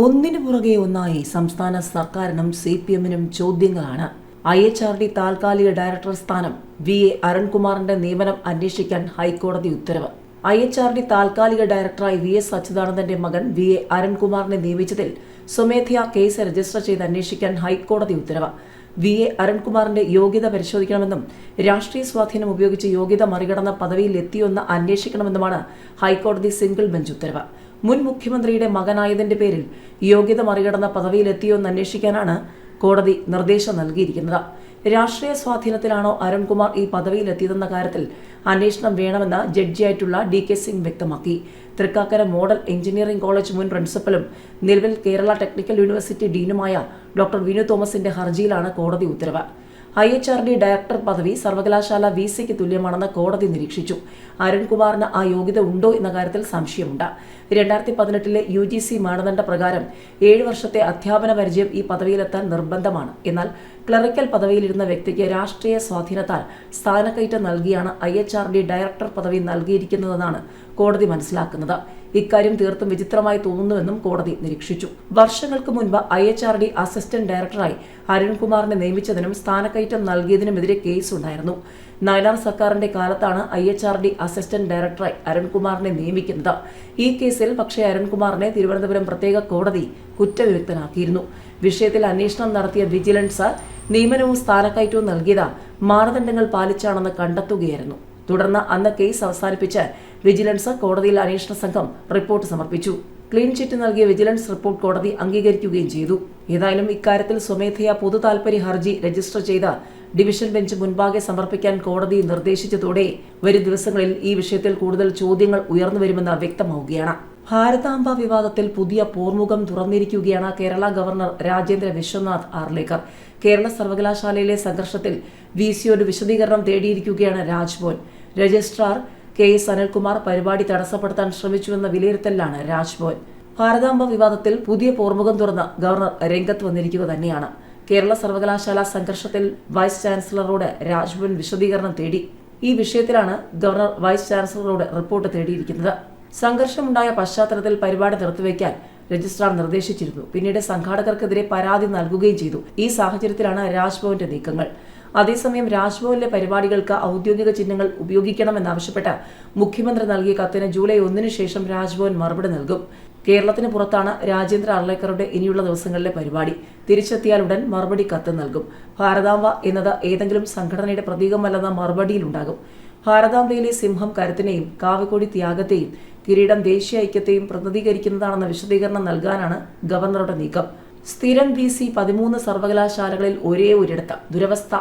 ഒന്നിനു പുറകെ ഒന്നായി സംസ്ഥാന സർക്കാരിനും സി പി എമ്മിനും ചോദ്യങ്ങളാണ്. ഐ എച്ച് ആർ ഡി താൽക്കാലിക ഡയറക്ടർ സ്ഥാനം വി എ അരുൺകുമാറിന്റെ നിയമനം അന്വേഷിക്കാൻ ഹൈക്കോടതി ഉത്തരവ്. ഐ എച്ച് ആർ ഡി താൽക്കാലിക ഡയറക്ടറായി വി എസ് അച്യുതാനന്ദന്റെ മകൻ വി എ അരുൺകുമാറിനെ നിയമിച്ചതിൽ സ്വമേധയാ കേസ് രജിസ്റ്റർ ചെയ്ത് അന്വേഷിക്കാൻ ഹൈക്കോടതി ഉത്തരവ്. വി എ അരുൺകുമാറിന്റെ യോഗ്യത പരിശോധിക്കണമെന്നും രാഷ്ട്രീയ സ്വാധീനം ഉപയോഗിച്ച് യോഗ്യത മറികടന്ന പദവിയിൽ എത്തിയൊന്ന് അന്വേഷിക്കണമെന്നുമാണ് ഹൈക്കോടതി സിംഗിൾ ബെഞ്ച് ഉത്തരവ്. മുൻ മുഖ്യമന്ത്രിയുടെ മകനായതിന്റെ പേരിൽ യോഗ്യത മറികടന്ന പദവിയിലെത്തിയോ എന്ന് അന്വേഷിക്കാനാണ് കോടതി നിർദ്ദേശം നൽകിയിരിക്കുന്നത്. രാഷ്ട്രീയ സ്വാധീനത്തിലാണോ അരുൺകുമാർ ഈ പദവിയിലെത്തിയതെന്ന കാര്യത്തിൽ അന്വേഷണം വേണമെന്ന് ജഡ്ജിയായിട്ടുള്ള ഡി കെ സിംഗ് വ്യക്തമാക്കി. തൃക്കാക്കര മോഡൽ എഞ്ചിനീയറിംഗ് കോളേജ് മുൻ പ്രിൻസിപ്പലും നിലവിൽ കേരള ടെക്നിക്കൽ യൂണിവേഴ്സിറ്റി ഡീനുമായ ഡോക്ടർ വിനു തോമസിന്റെ ഹർജിയിലാണ് കോടതി ഉത്തരവ്. I H R D director പദവി സർവകലാശാല വി സിക്ക് തുല്യമാണെന്ന് കോടതി നിരീക്ഷിച്ചു. അരുൺകുമാറിന് ആ യോഗ്യത ഉണ്ടോ എന്ന കാര്യത്തിൽ സംശയമുണ്ട്. രണ്ടായിരത്തി പതിനെട്ടിലെ യു ജി സി മാനദണ്ഡ പ്രകാരം ഏഴ് വർഷത്തെ അധ്യാപന പരിചയം ഈ പദവിയിലെത്താൻ നിർബന്ധമാണ്. എന്നാൽ ക്ലറിക്കൽ പദവിയിലിരുന്ന വ്യക്തിക്ക് രാഷ്ട്രീയ സ്വാധീനത്താൽ സ്ഥാനക്കയറ്റം നൽകിയാണ് I H R D director പദവി നൽകിയിരിക്കുന്നതെന്നാണ് കോടതി മനസ്സിലാക്കുന്നത്. ഇക്കാര്യം തീർത്തും വിചിത്രമായി തോന്നുന്നുവെന്നും കോടതി നിരീക്ഷിച്ചു. വർഷങ്ങൾക്ക് മുൻപ് I H R D assistant ഡയറക്ടറായി അരുൺകുമാറിനെ നിയമിച്ചതിനും സ്ഥാനക്കയറ്റം നൽകിയതിനുമെതിരെ കേസുണ്ടായിരുന്നു. നയനാർ സർക്കാരിന്റെ കാലത്താണ് I H R D assistant ഡയറക്ടറായി അരുൺകുമാറിനെ നിയമിക്കുന്നത്. ഈ കേസിൽ പക്ഷേ അരുൺകുമാറിനെ തിരുവനന്തപുരം പ്രത്യേക കോടതി കുറ്റവിമുക്തനാക്കിയിരുന്നു. വിഷയത്തിൽ അന്വേഷണം നടത്തിയ വിജിലൻസ് നിയമനവും സ്ഥാനക്കയറ്റവും നൽകിയത് മാനദണ്ഡങ്ങൾ പാലിച്ചാണെന്ന് കണ്ടെത്തുകയായിരുന്നു. തുടർന്ന് അന്ന് കേസ് അവസാനിപ്പിച്ച് വിജിലൻസ് കോടതിയിൽ അന്വേഷണ സംഘം റിപ്പോർട്ട് സമർപ്പിച്ചു. ക്ലീൻ ചിറ്റ് നൽകിയ വിജിലൻസ് റിപ്പോർട്ട് കോടതി അംഗീകരിക്കുകയും ചെയ്തു. ഏതായാലും ഇക്കാര്യത്തിൽ സ്വമേധയാ പൊതു താൽപര്യ ഹർജി രജിസ്റ്റർ ചെയ്ത ഡിവിഷൻ ബെഞ്ച് മുൻപാകെ സമർപ്പിക്കാൻ കോടതി നിർദ്ദേശിച്ചതോടെ വരും ദിവസങ്ങളിൽ ഈ വിഷയത്തിൽ കൂടുതൽ ചോദ്യങ്ങൾ ഉയർന്നു വരുമെന്ന് വ്യക്തമാവുകയാണ്. ഭാരതാംബ വിവാദത്തിൽ പുതിയ പോർമുഖം തുറന്നിരിക്കുകയാണ് കേരള ഗവർണർ രാജേന്ദ്ര വിശ്വനാഥ് ആർലേക്കർ. കേരള സർവകലാശാലയിലെ സംഘർഷത്തിൽ വി സിയോട് വിശദീകരണം തേടിയിരിക്കുകയാണ് Raj Bhavan registrar K S Anilkumar പരിപാടി തടസ്സപ്പെടുത്താൻ ശ്രമിച്ചുവെന്ന വിലയിരുത്തലിലാണ് രാജ്ഭവൻ. ഭാരതാംബ വിവാദത്തിൽ പുതിയ പോർമുഖം തുറന്ന് ഗവർണർ രംഗത്ത് വന്നിരിക്കുക തന്നെയാണ്. കേരള സർവകലാശാല സംഘർഷത്തിൽ വൈസ് ചാൻസലറോട് രാജ്ഭവൻ വിശദീകരണം തേടി. ഈ വിഷയത്തിലാണ് ഗവർണർ വൈസ് ചാൻസലറോട് റിപ്പോർട്ട് തേടിയിരിക്കുന്നത്. സംഘർഷമുണ്ടായ പശ്ചാത്തലത്തിൽ പരിപാടി നിർത്തിവെക്കാൻ രജിസ്ട്രാർ നിർദ്ദേശിച്ചിരുന്നു. പിന്നീട് സംഘാടകർക്കെതിരെ പരാതി നൽകുകയും ചെയ്തു. ഈ സാഹചര്യത്തിലാണ് രാജ്ഭവന്റെ നീക്കങ്ങൾ. അതേസമയം രാജ്ഭവനിലെ പരിപാടികൾക്ക് ഔദ്യോഗിക ചിഹ്നങ്ങൾ ഉപയോഗിക്കണമെന്നാവശ്യപ്പെട്ട് മുഖ്യമന്ത്രി നൽകിയ കത്തിന് ജൂലൈ ഒന്നിനു ശേഷം രാജ്ഭവൻ മറുപടി നൽകും. കേരളത്തിന് പുറത്താണ് രാജേന്ദ്ര അർലേക്കറുടെ ഇനിയുള്ള ദിവസങ്ങളിലെ പരിപാടി. തിരിച്ചെത്തിയാൽ ഉടൻ മറുപടി കത്ത് നൽകും. ഭാരതാംബ എന്നത് ഏതെങ്കിലും സംഘടനയുടെ പ്രതീകമല്ലെന്ന മറുപടിയിലുണ്ടാകും. ഭാരതാംബയിലെ സിംഹം കരുത്തിനെയും കാവക്കോടി ത്യാഗത്തെയും കിരീടം ദേശീയ ഐക്യത്തെയും പ്രതിനിധീകരിക്കുന്നതാണെന്ന വിശദീകരണം നൽകാനാണ് ഗവർണറുടെ നീക്കം. സ്ഥിരം വി സി പതിമൂന്ന് സർവകലാശാലകളിൽ ഒരേ ഒരിടത്ത്. ദുരവസ്ഥ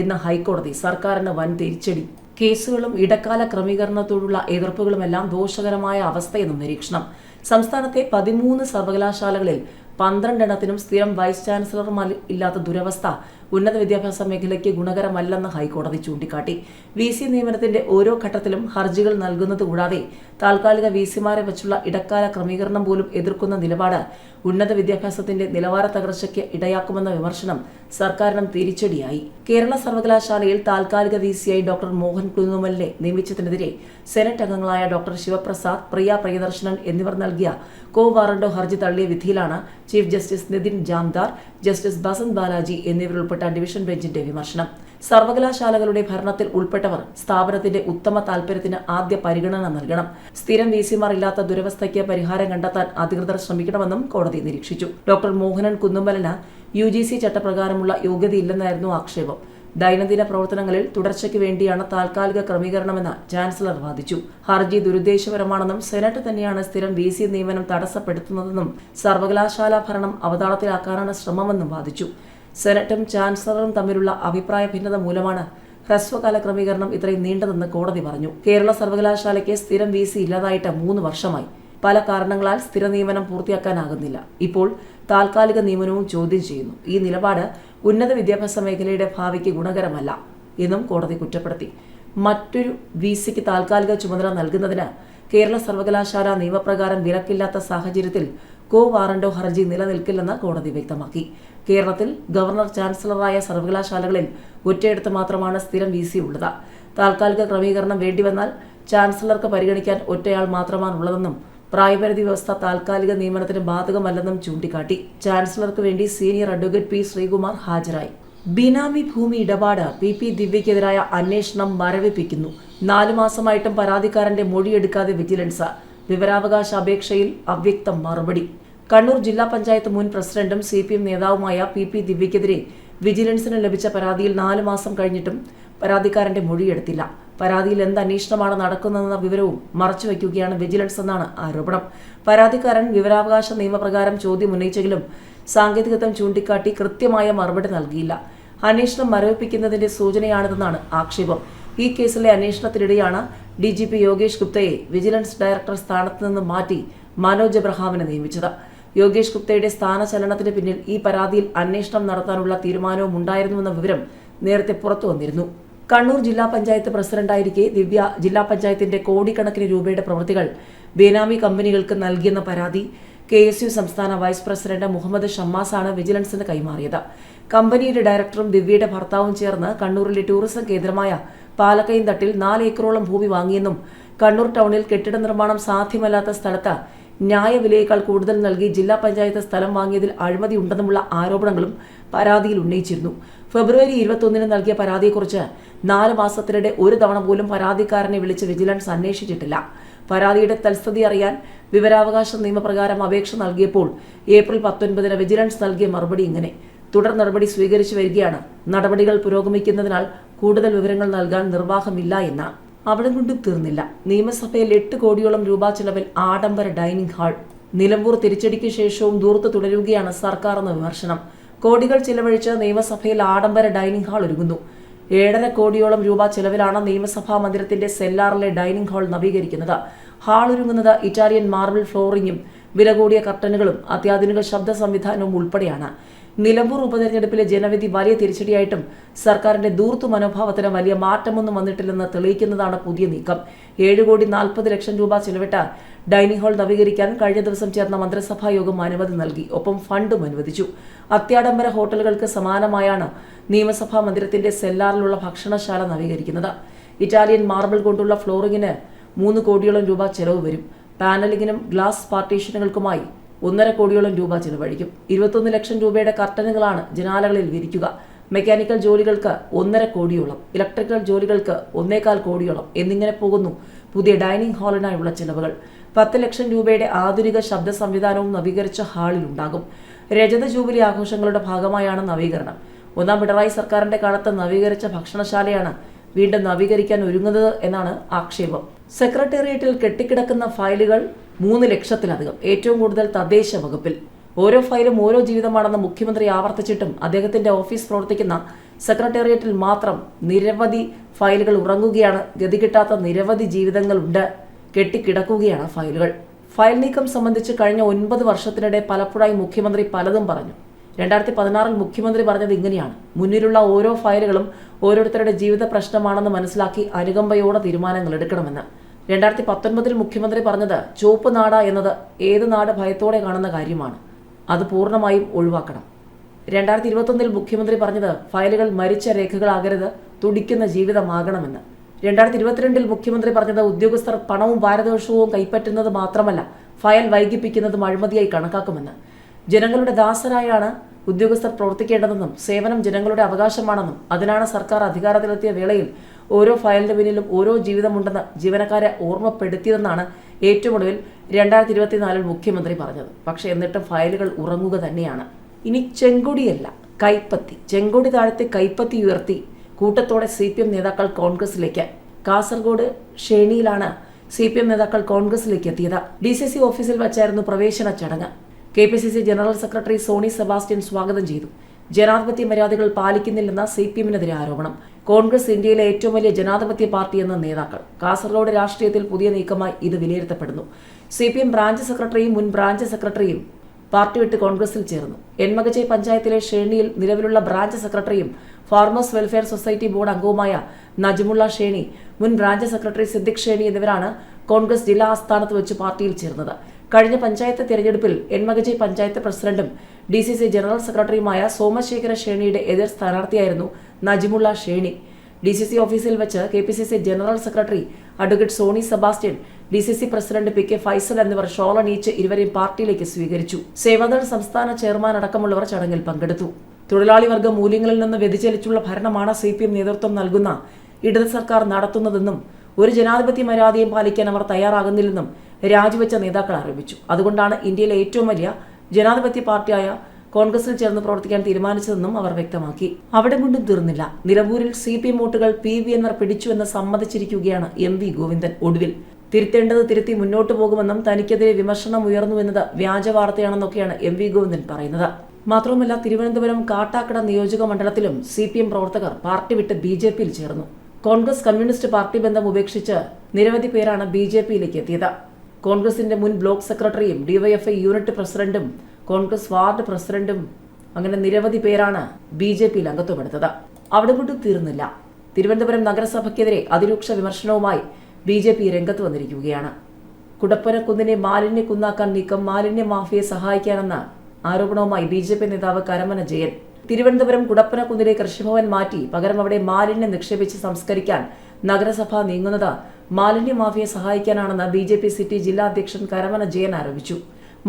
എന്ന ഹൈക്കോടതി സർക്കാരിന് വൻ തിരിച്ചടി. കേസുകളും ഇടക്കാല ക്രമീകരണത്തോടുള്ള എതിർപ്പുകളുമെല്ലാം ദോഷകരമായ അവസ്ഥയെന്നും നിരീക്ഷണം. സംസ്ഥാനത്തെ പതിമൂന്ന് സർവകലാശാലകളിൽ പന്ത്രണ്ടെണ്ണത്തിനും സ്ഥിരം വൈസ് ചാൻസലർമാർ ഇല്ലാത്ത ദുരവസ്ഥ ഉന്നത വിദ്യാഭ്യാസ മേഖലയ്ക്ക് ഗുണകരമല്ലെന്ന് ഹൈക്കോടതി ചൂണ്ടിക്കാട്ടി. വി സി നിയമനത്തിന്റെ ഓരോ ഘട്ടത്തിലും ഹർജികൾ നൽകുന്നത് കൂടാതെ താൽക്കാലിക വി സിമാരെ വെച്ചുള്ള ഇടക്കാല ക്രമീകരണം പോലും എതിർക്കുന്ന നിലപാട് ഉന്നത വിദ്യാഭ്യാസത്തിന്റെ നിലവാര തകർച്ചയ്ക്ക് ഇടയാക്കുമെന്ന വിമർശനം സർക്കാരിനും തിരിച്ചടിയായി. കേരള സർവകലാശാലയിൽ താൽക്കാലിക വി സി ഐ ഡോക്ടർ മോഹൻ കുന്നുമലിനെ നിയമിച്ചതിനെതിരെ സെനറ്റ് അംഗങ്ങളായ ഡോക്ടർ ശിവപ്രസാദ് പ്രിയ പ്രിയദർശനൻ എന്നിവർ നൽകിയ കോ വാറണ്ടോ ഹർജി തള്ളിയ വിധിയിലാണ് chief justice Nitin Jamdar justice Basant Balaji എന്നിവരുൾപ്പെട്ട division ബെഞ്ചിന്റെ വിമർശനം. സർവകലാശാലകളുടെ ഭരണത്തിൽ ഉൾപ്പെട്ടവർ സ്ഥാപനത്തിന്റെ ഉത്തമ താൽപര്യത്തിന് ആദ്യ പരിഗണന നൽകണം. സ്ഥിരം വി സിമാർ ഇല്ലാത്ത ദുരവസ്ഥയ്ക്ക് പരിഹാരം കണ്ടെത്താൻ അധികൃതർ ശ്രമിക്കണമെന്നും കോടതി നിരീക്ഷിച്ചു. ഡോക്ടർ മോഹനൻ കുന്നുമ്പലന് യു ജി സി ചട്ടപ്രകാരമുള്ള യോഗ്യതയില്ലെന്നായിരുന്നു ആക്ഷേപം. ദൈനംദിന പ്രവർത്തനങ്ങളിൽ തുടർച്ചയ്ക്ക് വേണ്ടിയാണ് താൽക്കാലിക ക്രമീകരണമെന്ന് ചാൻസലർ വാദിച്ചു. ഹർജി ദുരുദ്ദേശപരമാണെന്നും സെനറ്റ് തന്നെയാണ് സ്ഥിരം വി സി നിയമനം തടസ്സപ്പെടുത്തുന്നതെന്നും സർവകലാശാല ഭരണം അവതാളത്തിലാക്കാനാണ് ശ്രമമെന്നും വാദിച്ചു. സെനറ്റും ചാൻസലറും തമ്മിലുള്ള അഭിപ്രായ ഭിന്നത മൂലമാണ് ഹ്രസ്വകാല ക്രമീകരണം ഇത്രയും നീണ്ടതെന്ന് കോടതി പറഞ്ഞു. കേരള സർവകലാശാലയ്ക്ക് സ്ഥിരം വി സി ഇല്ലാതായിട്ട് മൂന്ന് വർഷമായി. പല കാരണങ്ങളാൽ സ്ഥിര നിയമനം പൂർത്തിയാക്കാനാകുന്നില്ല. ഇപ്പോൾ താൽക്കാലിക നിയമനവും ചോദ്യം ചെയ്യുന്നു. ഈ നിലപാട് ഉന്നത വിദ്യാഭ്യാസ മേഖലയുടെ ഭാവിക്ക് ഗുണകരമല്ല എന്നും കോടതി കുറ്റപ്പെടുത്തി. മറ്റൊരു വി സിക്ക് താൽക്കാലിക ചുമതല നൽകുന്നതിന് കേരള സർവകലാശാല നിയമപ്രകാരം വിലക്കില്ലാത്ത സാഹചര്യത്തിൽ കോ വാറണ്ടോ ഹർജി നിലനിൽക്കില്ലെന്ന് കോടതി വ്യക്തമാക്കി. കേരളത്തിൽ ഗവർണർ ചാൻസലറായ സർവകലാശാലകളിൽ ഒറ്റയിടത്ത് മാത്രമാണ് സ്ഥിരം വി സി ഉള്ളത്. താൽക്കാലിക ക്രമീകരണം വേണ്ടിവന്നാൽ ചാൻസലർക്ക് പരിഗണിക്കാൻ ഒറ്റയാൾ മാത്രമാണുള്ളതെന്നും പ്രായപരിധി വ്യവസ്ഥ താൽക്കാലിക നിയമനത്തിന് ബാധകമല്ലെന്നും ചൂണ്ടിക്കാട്ടി. ചാൻസലർക്ക് വേണ്ടി സീനിയർ അഡ്വക്കേറ്റ് പി ശ്രീകുമാർ ഹാജരായി. ബിനാമി ഭൂമി ഇടപാട് പി പി ദിവ്യക്കെതിരായ അന്വേഷണം മരവിപ്പിക്കുന്നു. നാലു മാസമായിട്ടും പരാതിക്കാരന്റെ മൊഴിയെടുക്കാതെ വിജിലൻസ്. വിവരാവകാശ അപേക്ഷയിൽ അവ്യക്തം മറുപടി. കണ്ണൂർ ജില്ലാ പഞ്ചായത്ത് മുൻ പ്രസിഡന്റും സി പി എം നേതാവുമായ പി പി ദിവ്യക്കെതിരെ വിജിലൻസിന് ലഭിച്ച പരാതിയിൽ നാല് മാസം കഴിഞ്ഞിട്ടും പരാതിക്കാരന്റെ മൊഴിയെടുത്തില്ല. പരാതിയിൽ എന്ത് അന്വേഷണമാണ് നടക്കുന്നതെന്ന വിവരവും മറച്ചുവെക്കുകയാണ് വിജിലൻസ് എന്നാണ് ആരോപണം. പരാതിക്കാരൻ വിവരാവകാശ നിയമപ്രകാരം ചോദ്യം ഉന്നയിച്ചെങ്കിലും സാങ്കേതികത്വം ചൂണ്ടിക്കാട്ടി കൃത്യമായ മറുപടി നൽകിയില്ല. അന്വേഷണം മരവിപ്പിക്കുന്നതിന്റെ സൂചനയാണിതെന്നാണ് ആക്ഷേപം. ഈ കേസിലെ അന്വേഷണത്തിനിടെയാണ് ഡി ജി പി യോഗേഷ് ഗുപ്തയെ വിജിലൻസ് ഡയറക്ടർ സ്ഥാനത്ത് നിന്ന് മാറ്റി മനോജ് എബ്രഹാമിനെ നിയമിച്ചത്. യോഗേഷ് ഗുപ്തയുടെ സ്ഥാനചലനത്തിന് പിന്നിൽ ഈ പരാതിയിൽ അന്വേഷണം നടത്താനുള്ള തീരുമാനവും ഉണ്ടായിരുന്നുവെന്ന വിവരം നേരത്തെ പുറത്തു വന്നിരുന്നു. കണ്ണൂർ ജില്ലാ പഞ്ചായത്ത് പ്രസിഡന്റായിരിക്കെ ദിവ്യ ജില്ലാ പഞ്ചായത്തിന്റെ കോടിക്കണക്കിന് രൂപയുടെ പ്രവൃത്തികൾ ബേനാമി കമ്പനികൾക്ക് നൽകിയെന്ന പരാതി കെ എസ് യു സംസ്ഥാന വൈസ് പ്രസിഡന്റ് മുഹമ്മദ് ഷമ്മാസാണ് വിജിലൻസിന് കൈമാറിയത്. കമ്പനിയുടെ ഡയറക്ടറും ദിവ്യയുടെ ഭർത്താവും ചേർന്ന് കണ്ണൂരിലെ ടൂറിസം കേന്ദ്രമായ പാലക്കയം തട്ടിൽ നാല് ഏക്കറോളം ഭൂമി വാങ്ങിയെന്നും കണ്ണൂർ ടൗണിൽ കെട്ടിട നിർമ്മാണം സാധ്യമല്ലാത്ത സ്ഥലത്ത് ന്യായവിലയേക്കാൾ കൂടുതൽ നൽകി ജില്ലാ പഞ്ചായത്ത് സ്ഥലം വാങ്ങിയതിൽ അഴിമതി ഉണ്ടെന്നുമുള്ള ആരോപണങ്ങളും പരാതിയിൽ ഉന്നയിച്ചിരുന്നു. ഫെബ്രുവരി ഇരുപത്തൊന്നിന് നൽകിയ പരാതിയെക്കുറിച്ച് നാല് മാസത്തിനിടെ ഒരു തവണ പോലും പരാതിക്കാരനെ വിളിച്ച് വിജിലൻസ് അന്വേഷിച്ചിട്ടില്ല. പരാതിയുടെ തൽസ്ഥിതി അറിയാൻ വിവരാവകാശ നിയമപ്രകാരം അപേക്ഷ നൽകിയപ്പോൾ ഏപ്രിൽ പത്തൊൻപതിന് വിജിലൻസ് നൽകിയ മറുപടി ഇങ്ങനെ. തുടർ നടപടി സ്വീകരിച്ചു വരികയാണ്. നടപടികൾ പുരോഗമിക്കുന്നതിനാൽ കൂടുതൽ വിവരങ്ങൾ നൽകാൻ നിർവാഹമില്ല എന്ന അവിടെ കൊണ്ടും തീർന്നില്ല. നിയമസഭയിൽ എട്ട് കോടിയോളം രൂപ ചെലവിൽ ആഡംബര ഡൈനിങ് ഹാൾ. നിലമ്പൂർ തിരിച്ചടിക്ക് ശേഷവും ദൂർത്ത് തുടരുകയാണ് സർക്കാർ എന്ന വിമർശനം. കോടികൾ ചിലവഴിച്ച് നിയമസഭയിൽ ആഡംബര ഡൈനിങ് ഹാൾ ഒരുങ്ങുന്നു. ഏഴര കോടിയോളം രൂപ ചെലവിലാണ് നിയമസഭാ മന്ദിരത്തിന്റെ സെല്ലാറിലെ ഡൈനിങ് ഹാൾ നവീകരിക്കുന്നത്. ഹാൾ ഒരുങ്ങുന്നത് ഇറ്റാലിയൻ മാർബിൾ ഫ്ലോറിംഗും വില കൂടിയ കർട്ടനുകളും അത്യാധുനിക ശബ്ദ സംവിധാനവും ഉൾപ്പെടെയാണ്. നിലമ്പൂർ ഉപതെരഞ്ഞെടുപ്പിലെ ജനവിധി വലിയ തിരിച്ചടിയായിട്ടും സർക്കാരിന്റെ ദൂർത്തു മനോഭാവത്തിന് വലിയ മാറ്റമൊന്നും വന്നിട്ടില്ലെന്ന് തെളിയിക്കുന്നതാണ് പുതിയ നീക്കം. ഏഴ് കോടി നാൽപ്പത് ലക്ഷം രൂപ ചെലവിട്ട ഡൈനിങ് ഹാൾ നവീകരിക്കാൻ കഴിഞ്ഞ ദിവസം ചേർന്ന മന്ത്രിസഭാ യോഗം അനുമതി നൽകി. ഒപ്പം ഫണ്ടും അനുവദിച്ചു. അത്യാഡംബര ഹോട്ടലുകൾക്ക് സമാനമായാണ് നിയമസഭാ മന്ദിരത്തിന്റെ സെല്ലാറിലുള്ള ഭക്ഷണശാല നവീകരിക്കുന്നത്. ഇറ്റാലിയൻ മാർബിൾ കൊണ്ടുള്ള ഫ്ലോറിംഗിന് മൂന്ന് കോടിയോളം രൂപ ചെലവ് വരും. പാനലിങ്ങിനും ഗ്ലാസ് പാർട്ടീഷനുകൾക്കുമായി ഒന്നര കോടിയോളം രൂപ ചിലവഴിക്കും. ഇരുപത്തൊന്ന് ലക്ഷം രൂപയുടെ കർട്ടനുകളാണ് ജനാലകളിൽ വിരിക്കുക. മെക്കാനിക്കൽ ജോലികൾക്ക് ഒന്നര കോടിയോളം ഇലക്ട്രിക്കൽ ജോലികൾക്ക് ഒന്നേകാൽ കോടിയോളം എന്നിങ്ങനെ പോകുന്നു പുതിയ ഡൈനിങ് ഹാളിനായുള്ള ചിലവുകൾ. പത്ത് ലക്ഷം രൂപയുടെ ആധുനിക ശബ്ദ സംവിധാനവും നവീകരിച്ച ഹാളിലുണ്ടാകും രജത ജൂബിലി ആഘോഷങ്ങളുടെ ഭാഗമായാണ് നവീകരണം. ഒന്നാം പിണറായി സർക്കാരിന്റെ കാലത്ത് നവീകരിച്ച ഭക്ഷണശാലയാണ് വീണ്ടും നവീകരിക്കാൻ ഒരുങ്ങുന്നത് എന്നാണ് ആക്ഷേപം. സെക്രട്ടേറിയറ്റിൽ കെട്ടിക്കിടക്കുന്ന ഫയലുകൾ മൂന്ന് ലക്ഷത്തിലധികം ഏറ്റവും കൂടുതൽ തദ്ദേശ വകുപ്പിൽ. ഓരോ ഫയലും ഓരോ ജീവിതമാണെന്ന് മുഖ്യമന്ത്രി ആവർത്തിച്ചിട്ടും അദ്ദേഹത്തിന്റെ ഓഫീസ് പ്രവർത്തിക്കുന്ന സെക്രട്ടേറിയറ്റിൽ മാത്രം നിരവധി ഫയലുകൾ ഉറങ്ങുകയാണ്. ഗതി കിട്ടാത്ത നിരവധി ജീവിതങ്ങളുണ്ട്. കെട്ടിക്കിടക്കുകയാണ് ഫയലുകൾ. ഫയൽ നീക്കം സംബന്ധിച്ച് കഴിഞ്ഞ ഒൻപത് വർഷത്തിനിടെ പലപ്പോഴായി മുഖ്യമന്ത്രി പലതും പറഞ്ഞു. രണ്ടായിരത്തി പതിനാറിൽ മുഖ്യമന്ത്രി പറഞ്ഞത് ഇങ്ങനെയാണ്. മുന്നിലുള്ള ഓരോ ഫയലുകളും ഓരോരുത്തരുടെ ജീവിത പ്രശ്നമാണെന്ന് മനസ്സിലാക്കി അനുകമ്പയോടെ തീരുമാനങ്ങൾ എടുക്കണമെന്ന്. രണ്ടായിരത്തി പത്തൊൻപതിൽ മുഖ്യമന്ത്രി പറഞ്ഞത് ചുവപ്പ് നാട എന്നത് ഏത് നാട് ഭയത്തോടെ കാണുന്ന കാര്യമാണ്. അത് പൂർണമായും ഒഴിവാക്കണം. രണ്ടായിരത്തി ഇരുപത്തൊന്നിൽ മുഖ്യമന്ത്രി പറഞ്ഞത് ഫയലുകൾ മരിച്ച രേഖകളാകരുത് തുടിക്കുന്ന ജീവിതമാകണമെന്ന്. രണ്ടായിരത്തി ഇരുപത്തിരണ്ടിൽ മുഖ്യമന്ത്രി പറഞ്ഞത് ഉദ്യോഗസ്ഥർ പണവും പാരദോഷവും കൈപ്പറ്റുന്നത് മാത്രമല്ല ഫയൽ വൈകിപ്പിക്കുന്നതും അഴിമതിയായി കണക്കാക്കുമെന്ന്. ജനങ്ങളുടെ ദാസരായാണ് ഉദ്യോഗസ്ഥർ പ്രവർത്തിക്കേണ്ടതെന്നും സേവനം ജനങ്ങളുടെ അവകാശമാണെന്നും അതിനാണ് സർക്കാർ അധികാരത്തിലെത്തിയ വേളയിൽ ഓരോ ഫയലിന്റെ പിന്നിലും ഓരോ ജീവിതമുണ്ടെന്ന് ജീവനക്കാരെ ഓർമ്മപ്പെടുത്തിയതെന്നാണ് ഏറ്റവും ഒടുവിൽ രണ്ടായിരത്തി ഇരുപത്തിനാലിൽ മുഖ്യമന്ത്രി പറഞ്ഞത്. പക്ഷെ എന്നിട്ടും ഫയലുകൾ ഉറങ്ങുക തന്നെയാണ്. ഇനി ചെങ്കൊടിയല്ല കൈപ്പത്തി ചെങ്കൊടി താഴത്തെ കൈപ്പത്തി ഉയർത്തി കൂട്ടത്തോടെ സി പി എം നേതാക്കൾ കോൺഗ്രസിലേക്ക്. കാസർഗോഡ് ഷേണിയിലാണ് സി പി എം നേതാക്കൾ കോൺഗ്രസിലേക്ക് എത്തിയത്. ഡി സി സി ഓഫീസിൽ വച്ചായിരുന്നു പ്രവേശന ചടങ്ങ്. K P C C general secretary Sony Sebastian സ്വാഗതം ചെയ്തു. ജനാധിപത്യ മര്യാദകൾ പാലിക്കുന്നില്ലെന്ന സി പി എമ്മിനെതിരെ ആരോപണം. കോൺഗ്രസ് ഇന്ത്യയിലെ ഏറ്റവും വലിയ ജനാധിപത്യ പാർട്ടി എന്ന നേതാക്കൾ. കാസർഗോഡ് രാഷ്ട്രീയത്തിൽ പുതിയ നീക്കമായി ഇത് വിലയിരുത്തപ്പെടുന്നു. സി പി എം ബ്രാഞ്ച് സെക്രട്ടറിയും മുൻ ബ്രാഞ്ച് സെക്രട്ടറിയും പാർട്ടി വിട്ട് കോൺഗ്രസിൽ ചേർന്നു. എൻമകജെ പഞ്ചായത്തിലെ ഷേണിയിൽ നിലവിലുള്ള ബ്രാഞ്ച് സെക്രട്ടറിയും ഫാർമേഴ്സ് വെൽഫെയർ സൊസൈറ്റി ബോർഡ് അംഗവുമായ നജ്മുള്ള ഷേണി മുൻ ബ്രാഞ്ച് സെക്രട്ടറി സിദ്ദിഖ് ഷേണി എന്നിവരാണ് കോൺഗ്രസ് ജില്ലാ ആസ്ഥാനത്ത് വെച്ച് പാർട്ടിയിൽ ചേർന്നത്. കഴിഞ്ഞ പഞ്ചായത്ത് തിരഞ്ഞെടുപ്പിൽ എൻമകജി പഞ്ചായത്ത് പ്രസിഡന്റും ഡി സി സി ജനറൽ സെക്രട്ടറിയുമായ സോമശേഖര ഷേണിയുടെ എതിർ സ്ഥാനാർത്ഥിയായിരുന്നു Najimulla Sheni. D C C ഓഫീസിൽ വെച്ച് K P C C general secretary advocate Sony Sebastian D C C president P K Faisal എന്നിവർ ഷോൾ അണിയിച്ച് ഇരുവരെയും പാർട്ടിയിലേക്ക് സ്വീകരിച്ചു. സേവാദൾ സംസ്ഥാന ചെയർമാൻ അടക്കമുള്ളവർ ചടങ്ങിൽ പങ്കെടുത്തു. തൊഴിലാളി വർഗ മൂല്യങ്ങളിൽ നിന്ന് വ്യതിചലിച്ചുള്ള ഭരണമാണ് സി പി എം നേതൃത്വം നൽകുന്ന ഇടത് സർക്കാർ നടത്തുന്നതെന്നും ഒരു ജനാധിപത്യ മര്യാദയും പാലിക്കാൻ അവർ തയ്യാറാകുന്നില്ലെന്നും രാജിവെച്ച നേതാക്കൾ ആരോപിച്ചു. അതുകൊണ്ടാണ് ഇന്ത്യയിലെ ഏറ്റവും വലിയ ജനാധിപത്യ പാർട്ടിയായ കോൺഗ്രസിൽ ചേർന്ന് പ്രവർത്തിക്കാൻ തീരുമാനിച്ചതെന്നും അവർ വ്യക്തമാക്കി. അവിടെ കൊണ്ടും തീർന്നില്ല. നിലമ്പൂരിൽ സി പി എം വോട്ടുകൾ പി വി എന്നർ പിടിച്ചുവെന്ന് സമ്മതിച്ചിരിക്കുകയാണ് എം വി ഗോവിന്ദൻ. ഒടുവിൽ തിരുത്തേണ്ടത് തിരുത്തി മുന്നോട്ടു പോകുമെന്നും തനിക്കെതിരെ വിമർശനം ഉയർന്നുവെന്നത് വ്യാജ വാർത്തയാണെന്നൊക്കെയാണ് എം വി ഗോവിന്ദൻ പറയുന്നത്. മാത്രവുമല്ല തിരുവനന്തപുരം കാട്ടാക്കട നിയോജക മണ്ഡലത്തിലും സി പി എം പ്രവർത്തകർ പാർട്ടി വിട്ട് ബി ജെ പിയിൽ ചേർന്നു. കോൺഗ്രസ് കമ്മ്യൂണിസ്റ്റ് പാർട്ടി ബന്ധം ഉപേക്ഷിച്ച് നിരവധി പേരാണ് ബി ജെ പിയിലേക്ക് എത്തിയത്. കോൺഗ്രസിന്റെ മുൻ ബ്ലോക്ക് സെക്രട്ടറിയും ഡിവൈഎഫ്ഐ യൂണിറ്റ് പ്രസിഡന്റും കോൺഗ്രസ് വാർഡ് പ്രസിഡന്റും അങ്ങനെ നിരവധി പേരാണ് ബി ജെ പിയിൽ അംഗത്വമെടുത്തത്. അവിടെ കൊണ്ട് തീർന്നില്ല. തിരുവനന്തപുരം നഗരസഭയ്ക്കെതിരെ അതിരൂക്ഷ വിമർശനവുമായി ബി ജെ പി രംഗത്ത് വന്നിരിക്കുകയാണ്. കുടപ്പനക്കുന്നിനെ മാലിന്യ കുന്നാക്കാൻ നീക്കം മാലിന്യ മാഫിയെ സഹായിക്കാനെന്ന ആരോപണവുമായി ബി ജെ പി നേതാവ് കരമന ജയൻ തിരുവനന്തപുരം കുടപ്പനക്കുന്നിലെ കൃഷിഭവൻ മാറ്റി പകരം അവിടെ മാലിന്യം നിക്ഷേപിച്ച് സംസ്കരിക്കാൻ നഗരസഭ നീങ്ങുന്നത് മാലിന്യ മാഫിയെ സഹായിക്കാനാണെന്ന് ബി ജെ പി സിറ്റി ജില്ലാ അധ്യക്ഷൻ കരമന ജയൻ ആരോപിച്ചു.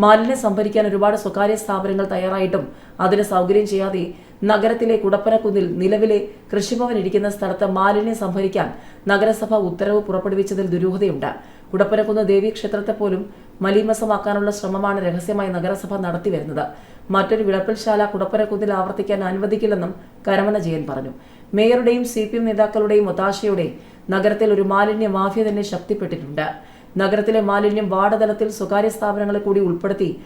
മാലിന്യം സംഭരിക്കാൻ ഒരുപാട് സ്വകാര്യ സ്ഥാപനങ്ങൾ തയ്യാറായിട്ടും അതിന് സൗകര്യം ചെയ്യാതെ നഗരത്തിലെ കുടപ്പനക്കുന്നിൽ നിലവിലെ കൃഷിഭവൻ ഇരിക്കുന്ന സ്ഥലത്ത് മാലിന്യം സംഭരിക്കാൻ നഗരസഭ ഉത്തരവ് പുറപ്പെടുവിച്ചതിൽ ദുരൂഹതയുണ്ട്. കുടപ്പനക്കുന്ന് ദേവീക്ഷേത്രത്തെ പോലും മലീമസമാക്കാനുള്ള ശ്രമമാണ് രഹസ്യമായി നഗരസഭ നടത്തിവരുന്നത്. മറ്റൊരു വിളപ്പിൽശാല കുടപ്പരക്കുന്നിൽ ആവർത്തിക്കാൻ അനുവദിക്കില്ലെന്നും കരമന ജയൻ പറഞ്ഞു. മേയറുടെയും സി പി എം നേതാക്കളുടെയും ഒത്താശയോടെ നഗരത്തിൽ ഒരു മാലിന്യ മാഫിയ തന്നെ ശക്തിപ്പെട്ടിട്ടുണ്ട്. നഗരത്തിലെ മാലിന്യം വാർഡ് തലത്തിൽ സ്വകാര്യ സ്ഥാപനങ്ങളെ കൂടി ഉൾപ്പെടുത്തി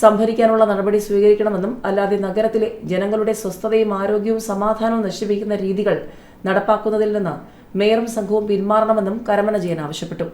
സംഭരിക്കാനുള്ള നടപടി സ്വീകരിക്കണമെന്നും അല്ലാതെ നഗരത്തിലെ ജനങ്ങളുടെ സ്വസ്ഥതയും ആരോഗ്യവും സമാധാനവും നശിപ്പിക്കുന്ന രീതികൾ നടപ്പാക്കുന്നതിൽ നിന്ന് മേയറും സംഘവും പിന്മാറണമെന്നും കരമന ജയൻ ആവശ്യപ്പെട്ടു.